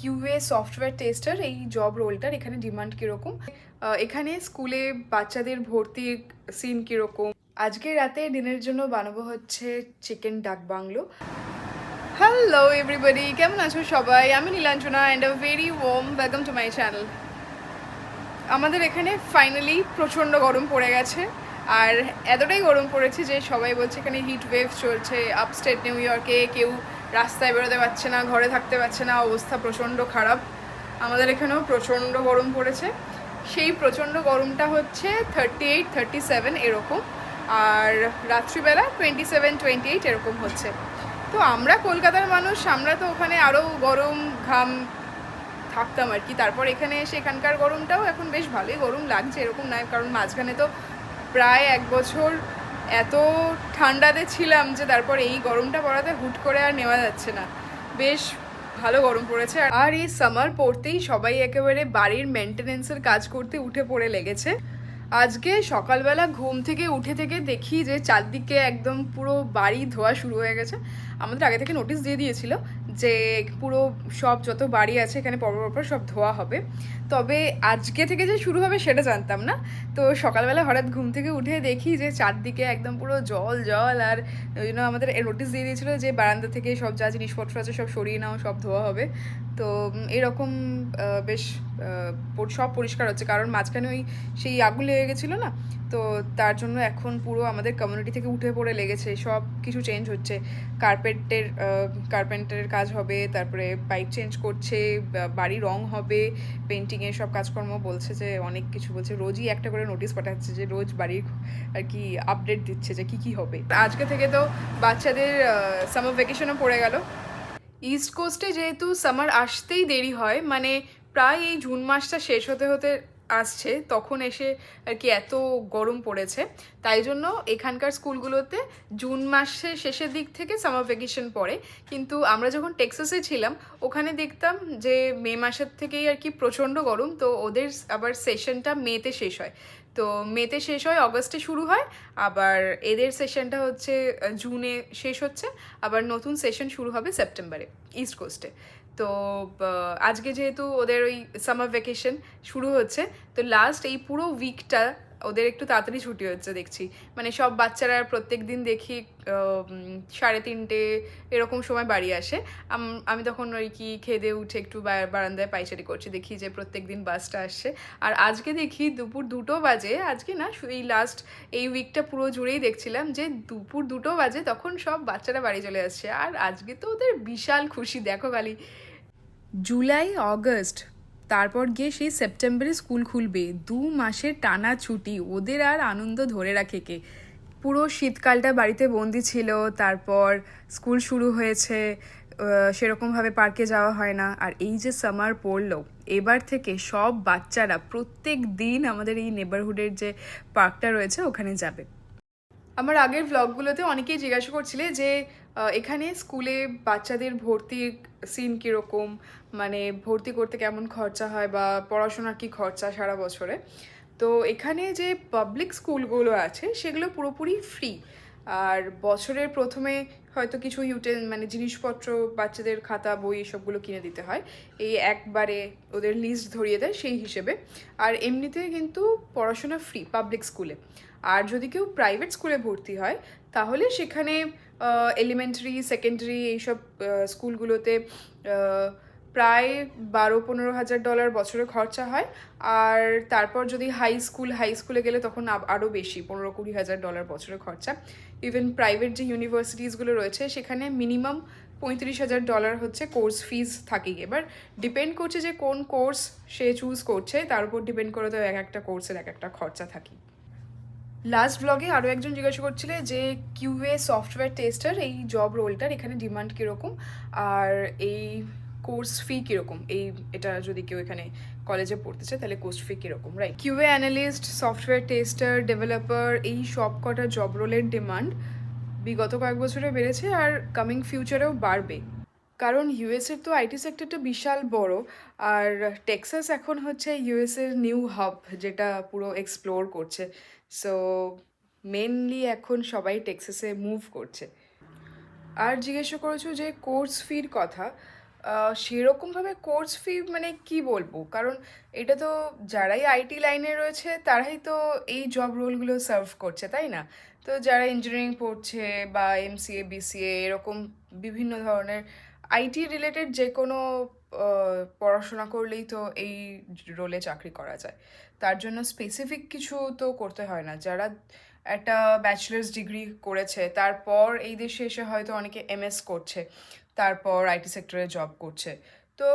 QA software tester এই job রোলটার এখানে ডিমান্ড কীরকম? এখানে স্কুলে বাচ্চাদের ভর্তির সিন কীরকম? আজকে রাতে ডিনারের জন্য বানাবো হচ্ছে চিকেন ডাক বাংলো। হ্যালো এভরিবডি কেমন আছো সবাই? আমি Nilanjana and a very warm welcome to my channel আমাদের এখানে ফাইনালি প্রচণ্ড গরম পড়ে গেছে। আর এতটাই গরম পড়েছে যে সবাই বলছে এখানে হিট ওয়েভ চলছে আপস্টেট নিউ ইয়র্কে কেউ রাস্তায় বেরোতে পারছে না, ঘরে থাকতে পারছে না, অবস্থা প্রচণ্ড খারাপ। আমাদের এখানেও প্রচণ্ড গরম পড়েছে। সেই প্রচণ্ড গরমটা হচ্ছে থার্টি এইট থার্টি সেভেন এরকম। আর রাত্রিবেলা টোয়েন্টি সেভেন টোয়েন্টি এইট এরকম হচ্ছে। তো আমরা কলকাতার মানুষ, আমরা তো ওখানে আরও গরম, ঘাম থাকতাম আর কি। তারপর এখানে এসে এখানকার গরমটাও এখন বেশ ভালোই গরম লাগছে এরকম নয়, কারণ মাঝখানে তো প্রায় এক বছর এত ঠান্ডাতে ছিলাম যে তারপর এই গরমটা পড়াতে হুট করে আর নেওয়া যাচ্ছে না। বেশ ভালো গরম পড়েছে। আর এই সামার পড়তেই সবাই একেবারে বাড়ির মেনটেনেন্সের কাজ করতে উঠে পড়ে লেগেছে। আজকে সকালবেলা ঘুম থেকে উঠে থেকে দেখি যে চারদিকে একদম পুরো বাড়ি ধোয়া শুরু হয়ে গেছে। আমাদের আগে থেকে নোটিশ দিয়ে দিয়েছিল যে পুরো সব যত বাড়ি আছে এখানে পরপর পরপর সব ধোয়া হবে। তবে আজকে থেকে যে শুরু হবে সেটা জানতাম না। তো সকালবেলা হঠাৎ ঘুম থেকে উঠে দেখি যে চারদিকে একদম পুরো জল জল আর ওই জন্য আমাদের নোটিশ দিয়ে দিয়েছিল যে বারান্দা থেকে সব যা জিনিসপত্র আছে সব সরিয়ে নাও, সব ধোয়া হবে। তো এরকম বেশ সব পরিষ্কার হচ্ছে। কারণ মাঝখানে ওই সেই আগুন লেগে গেছিল না? তো তার জন্য এখন পুরো আমাদের কমিউনিটি থেকে উঠে পড়ে লেগেছে, সব কিছু চেঞ্জ হচ্ছে। কার্পেটের কার্পেন্টারের কাজ হবে, তারপরে পাইপ চেঞ্জ করছে বাড়ি রং হবে পেন্টিংয়ের সব কাজকর্ম বলছে যে, অনেক কিছু বলছে। রোজই একটা করে নোটিশ পাঠাচ্ছে যে, রোজ বাড়ির আর কি আপডেট দিচ্ছে যে, কি কি হবে। আজকে থেকে তো বাচ্চাদের সামার ভ্যাকেশনও পড়ে গেল। ইস্ট কোস্টে যেহেতু সামার আসতেই দেরি হয় মানে প্রায় এই জুন মাসটা শেষ হতে হতে আসছে, তখন এসে আর কি এত গরম পড়েছে। তাই জন্য এখানকার স্কুলগুলোতে জুন মাসের শেষের দিক থেকে সামার ভ্যাকেশন পড়ে। কিন্তু আমরা যখন টেক্সাসে ছিলাম, ওখানে দেখতাম যে মে মাসের থেকেই আর কি প্রচণ্ড গরম, তো ওদের আবার সেশনটা মেতে শেষ হয়। তো মেতে শেষ হয় অগস্টে শুরু হয়, আবার এদের সেশনটা হচ্ছে জুনে শেষ হচ্ছে, আবার নতুন সেশন শুরু হবে সেপ্টেম্বরে ইস্ট কোস্টে তো আজকে যেহেতু ওদের ওই সামার ভ্যাকেশন শুরু হচ্ছে, তো লাস্ট এই পুরো উইকটা ওদের একটু তাড়াতাড়ি ছুটি হচ্ছে দেখছি। মানে সব বাচ্চারা প্রত্যেক দিন দেখি সাড়ে তিনটে এরকম সময় বাড়ি আসে। আম- তখন ওই কি খেদে উঠে একটু বারান্দায় পাইচারি করছি, দেখি যে প্রত্যেক দিন বাসটা আসছে। আর আজকে দেখি দুপুর দুটো বাজে, আজকে না এই লাস্ট এই উইকটা পুরো জুড়েই দেখছিলাম যে দুপুর দুটো বাজে, তখন সব বাচ্চারা বাড়ি চলে আসছে। আর আজকে তো ওদের বিশাল খুশি, দেখো খালি। July, August. তারপর গিয়ে সেই সেপ্টেম্বরে স্কুল খুলবে। দু মাসের টানা ছুটি। ওদের আর আনন্দ ধরে রাখে কে? পুরো শীতকালটা বাড়িতে বন্দি ছিল। তারপর স্কুল শুরু হয়েছে। সেরকমভাবে পার্কে যাওয়া হয় না। আর এই যে সামার পড়ল, এবার থেকে সব বাচ্চারা প্রত্যেক দিন আমাদের এই নেবারহুডের যে পার্কটা রয়েছে, ওখানে যাবে। আমার আগের ভ্লগগুলোতে অনেকেই জিজ্ঞাসা করছিলে যে এখানে স্কুলে বাচ্চাদের ভর্তির সিন কীরকম? মানে ভর্তি করতে কেমন খরচা হয় বা পড়াশোনার কি খরচা সারা বছরে? তো এখানে যে পাবলিক স্কুলগুলো আছে, সেগুলো পুরোপুরি ফ্রি আর বছরের প্রথমে হয়তো কিছু ইউটেন মানে জিনিসপত্র, বাচ্চাদের খাতা, বই এসবগুলো কিনে দিতে হয়। এই একবারে ওদের লিস্ট ধরিয়ে দেয় সেই হিসেবে। আর এমনিতে কিন্তু পড়াশোনা ফ্রি পাবলিক স্কুলে আর যদি কেউ প্রাইভেট স্কুলে ভর্তি হয়, তাহলে সেখানে এলিমেন্টারি সেকেন্ডারি এইসব স্কুলগুলোতে প্রায় বারো পনেরো হাজার ডলার বছরে খরচা হয়। আর তারপর যদি হাই স্কুল হাই স্কুলে গেলে তখন আরও বেশি, পনেরো কুড়ি হাজার ডলার বছরে খরচা। ইভেন প্রাইভেট যে ইউনিভার্সিটিসগুলো রয়েছে, সেখানে মিনিমাম পঁয়ত্রিশ হাজার ডলার হচ্ছে কোর্স ফিস থাকেই এবার ডিপেন্ড করছে যে কোন কোর্স সে চুজ করছে, তার উপর ডিপেন্ড করে তো এক একটা কোর্সের এক একটা খরচা থাকে লাস্ট ব্লগে আরও একজন জিজ্ঞাসা করছিলে যে কিউএ সফটওয়্যার টেস্টার এই জব রোলটার এখানে ডিমান্ড কীরকম? আর এই কোর্স ফি কীরকম? এই এটা যদি কেউ এখানে কলেজে পড়তে চায়, তাহলে কোর্স ফি কীরকম right QA analyst software tester developer এই সব কটা জব রোলের ডিমান্ড বিগত কয়েক বছরে বেড়েছে আর কামিং ফিউচারেও বাড়বে। কারণ ইউএসের তো আইটি সেক্টরটা বিশাল বড়, আর টেক্সাস এখন হচ্ছে ইউএসের নিউ হাব যেটা পুরো এক্সপ্লোর করছে। সো মেনলি এখন সবাই টেক্সাসে মুভ করছে। আর জিজ্ঞাসা করেছ যে কোর্স ফির কথা সেরকমভাবে কোর্স ফি মানে কি বলব? কারণ এটা তো যারাই আইটি লাইনে রয়েছে, তারাই তো এই জব রোলগুলো সার্ভ করছে, তাই না? তো যারা ইঞ্জিনিয়ারিং পড়ছে বা এমসিএ বিসিএ এরকম বিভিন্ন ধরনের আইটি রিলেটেড যে কোনো পড়াশোনা করলেই তো এই রোলে চাকরি করা যায়। তার জন্য স্পেসিফিক কিছু তো করতে হয় না। যারা একটা ব্যাচেলার্স ডিগ্রি করেছে, তারপর এই দেশে এসে হয়তো অনেকে এমএস করছে, তারপর আইটি সেক্টরে জব করছে। তো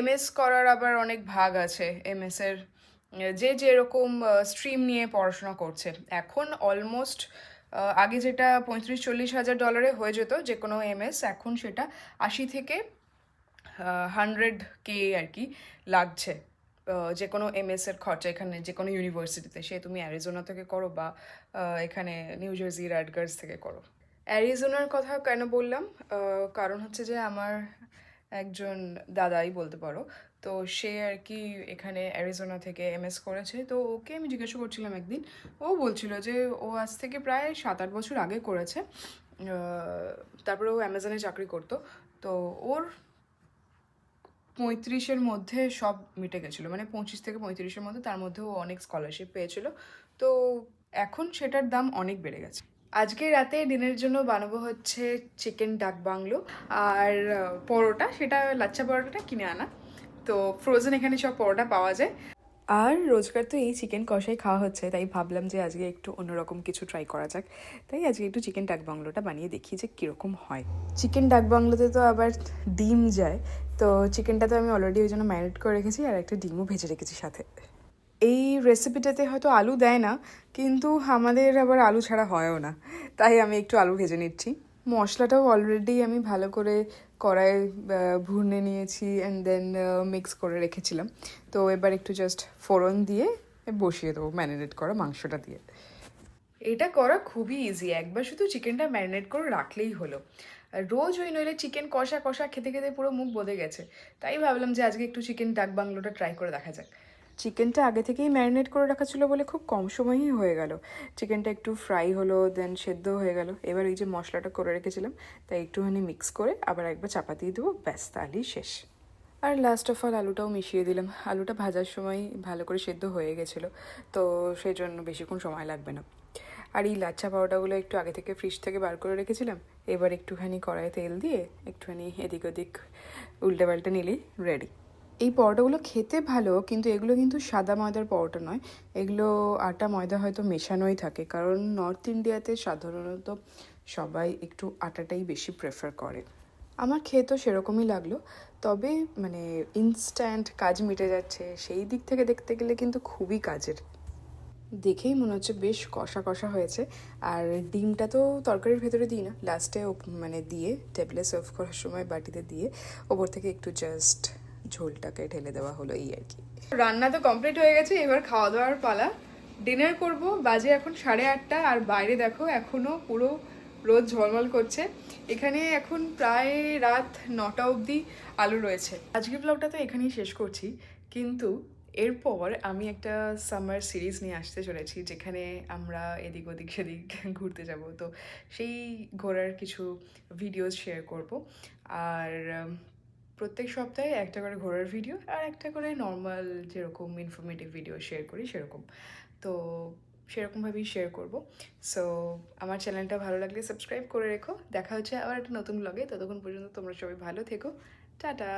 এমএস করার আবার অনেক ভাগ আছে। এমএস এর, যে যেরকম স্ট্রিম নিয়ে পড়াশোনা করছে। এখন অলমোস্ট আগে যেটা পঁয়ত্রিশ, চল্লিশ হাজার ডলারে হয়ে যেত, যে কোনো এমএস এখন সেটা আশি থেকে হান্ড্রেড কে আর কি লাগছে যে কোনো এমএস এর খরচা এখানে, যে কোনো ইউনিভার্সিটিতে সে তুমি অ্যারিজোনা থেকে করো বা এখানে নিউ জার্সি রাডগার্স থেকে করো। অ্যারিজোনার কথা কেন বললাম? কারণ হচ্ছে যে আমার একজন দাদাই বলতে পারো তো সে আর কি এখানে অ্যারিজোনা থেকে এমএস করেছে। তো ওকে আমি জিজ্ঞাসা করছিলাম একদিন, ও বলছিল যে ও আজ থেকে প্রায় সাত আট বছর আগে করেছে তারপরে ও অ্যামাজনে চাকরি করতো। তো ওর পঁয়ত্রিশের মধ্যে সব মিটে গেছিল মানে পঁচিশ থেকে পঁয়ত্রিশের মধ্যে তার মধ্যে ও অনেক স্কলারশিপ পেয়েছিল। তো এখন সেটার দাম অনেক বেড়ে গেছে। আজকে রাতে ডিনারের জন্য বানাবো হচ্ছে চিকেন ডাক বাংলো, আর পরোটা, সেটা লাচ্চা পরোটাটা কিনে আনা। তো ফ্রোজেন এখানে সব পরোটা পাওয়া যায়। আর রোজকার তো এই চিকেন কষাই খাওয়া হচ্ছে, তাই ভাবলাম যে আজকে একটু অন্যরকম কিছু ট্রাই করা যাক। তাই আজকে একটু চিকেন ডাক বাংলোটা বানিয়ে দেখি যে কীরকম হয়। চিকেন ডাক বাংলোতে তো আবার ডিম যায়, তো চিকেনটা তো আমি অলরেডি ওই জন্য ম্যারিনেট করে রেখেছি আর একটা ডিমও ভেজে রেখেছি সাথে। এই রেসিপিটাতে হয়তো আলু দেয় না, কিন্তু আমাদের আবার আলু ছাড়া হয়ও না, তাই আমি একটু আলু ভেজে নিচ্ছি। মশলাটাও অলরেডি আমি ভালো করে কড়াইয়ে আহ, ভুনে নিয়েছি অ্যান্ড দেন মিক্স করে রেখেছিলাম। তো এবার একটু জাস্ট ফোড়ন দিয়ে বসিয়ে দেবো ম্যারিনেট করা মাংসটা দিয়ে। এটা করা খুবই ইজি একবার শুধু চিকেনটা ম্যারিনেট করে রাখলেই হলো। রোজ ওই নইলে চিকেন কষা কষা খেতে খেতে পুরো মুখ বদে গেছে। তাই ভাবলাম যে আজকে একটু চিকেন ডাক বাংলোটা ট্রাই করে দেখা যাক। চিকেনটা আগে থেকেই ম্যারিনেট করে রাখা ছিল বলে খুব কম সময়ই হয়ে গেল। চিকেনটা একটু ফ্রাই হলো দেন সেদ্ধ হয়ে গেল। এবার এই যে মশলাটা করে রেখেছিলাম, তাই একটুখানি মিক্স করে আবার একবার চাপা দিয়ে দেবো, ব্যাস তাহলেই শেষ। আর লাস্ট অফ অল আলুটাও মিশিয়ে দিলাম। আলুটা ভাজার সময় ভালো করে সেদ্ধ হয়ে গেছিল, তো সেই জন্য বেশিক্ষণ সময় লাগবে না। আর এই লাচ্ছা পাউডারগুলো একটু আগে থেকে ফ্রিজ থেকে বার করে রেখেছিলাম, এবার একটুখানি কড়াইয়ে তেল দিয়ে একটুখানি এদিক ওদিক উল্টে পাল্টে নিলেই রেডি এই পরোটাগুলো খেতে ভালো, কিন্তু এগুলো কিন্তু সাদা ময়দার পরোটা নয়। এগুলো আটা ময়দা হয়তো মেশানোই থাকে, কারণ নর্থ ইন্ডিয়াতে সাধারণত সবাই একটু আটাটাই বেশি প্রেফার করে। আমার খেয়ে তো সেরকমই লাগল, তবে মানে ইনস্ট্যান্ট কাজ মিটে যাচ্ছে, সেই দিক থেকে দেখতে গেলে কিন্তু খুবই কাজের। দেখেই মনে হচ্ছে বেশ কষা কষা হয়েছে, আর ডিমটা তো তরকারির ভেতরে দিই না লাস্টে মানে দিয়ে টেবিলে সার্ভ করার সময় বাটিতে দিয়ে, ওপর থেকে একটু জাস্ট ঝোলটাকে ঢেলে দেওয়া হলো এই আর কি। রান্না তো কমপ্লিট হয়ে গেছে, এবার খাওয়া দাওয়ার পালা। ডিনার করব, বাজে এখন সাড়ে আটটা, আর বাইরে দেখো এখনও পুরো রোদ ঝলমল করছে। এখানে এখন প্রায় রাত নটা অবধি আলো রয়েছে। আজকের ব্লগটা তো এখানেই শেষ করছি, কিন্তু এরপর আমি একটা সামার সিরিজ নিয়ে আসতে চলেছি, যেখানে আমরা এদিক ওদিক সেদিক ঘুরতে যাব। তো সেই ঘোরার কিছু ভিডিওস শেয়ার করব। আর প্রত্যেক সপ্তাহে একটা করে ঘোরার ভিডিও আর একটা করে নর্মাল যেরকম ইনফরমেটিভ ভিডিও শেয়ার করি সেরকম। তো সেরকমভাবেই শেয়ার করব। সো আমার চ্যানেলটা ভালো লাগলে সাবস্ক্রাইব করে রেখো। দেখা হচ্ছে আবার একটা নতুন ব্লগে ততক্ষণ পর্যন্ত তোমরা সবাই ভালো থেকো। টাটা!